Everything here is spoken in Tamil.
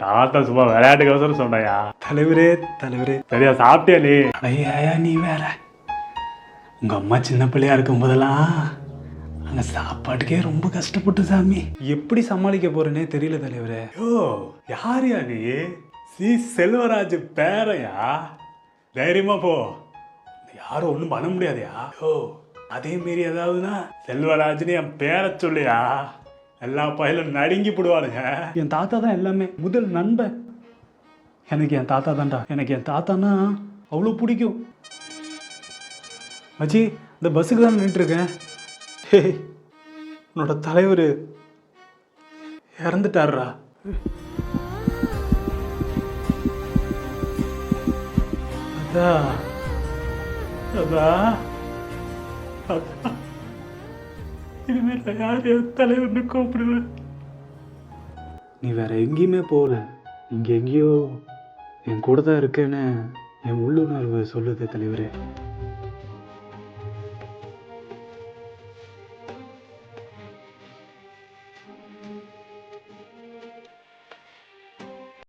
தாத்தா சும்மா விளையாட்டுக்கோசரம் சொன்னையா தலைவரே தலைவரே. சரியா சாப்பிட்டியா நீ? ஐயா நீ வேற. உங்க அம்மா சின்ன பிள்ளையா இருக்கும் போதெல்லாம் அங்க சாப்பாட்டுக்கே ரொம்ப கஷ்டப்பட்டு சாமி. எப்படி சமாளிக்க போறேனே தெரியல தலைவரே. யோ யாரையா நீ? சி செல்வராஜ் பேரையா? தைரியமா போ. யாரும் ஒன்றும் பண்ண முடியாதுயா? யோ அதே மாரி ஏதாவதுன்னா செல்வராஜ்னு என் பேரை சொல்லியா. எல்லா பயிலும் நடுங்கி போடுவாருங்க என் தாத்தா தான் எல்லாமே. முதல் நண்பன். எனக்கு என் தாத்தா தான்டா. எனக்கு என் தாத்தானா அவ்வளோ பிடிக்கும். மச்சி இந்த பஸ்ஸுக்கு தான் நின்றுருக்கேன் ஹே உன்னோட தலைவர் இறந்துட்டாருடா. அதா அதா அதா. இனிமேல் நான் யாரையும் தலைவர்னு கூப்பிடுவேன். நீ வேற எங்கேயுமே போகல. இங்கே எங்கேயோ என் கூட தான் இருக்கேன்னு என் உள்ளுணர்வு சொல்லுது தலைவரே.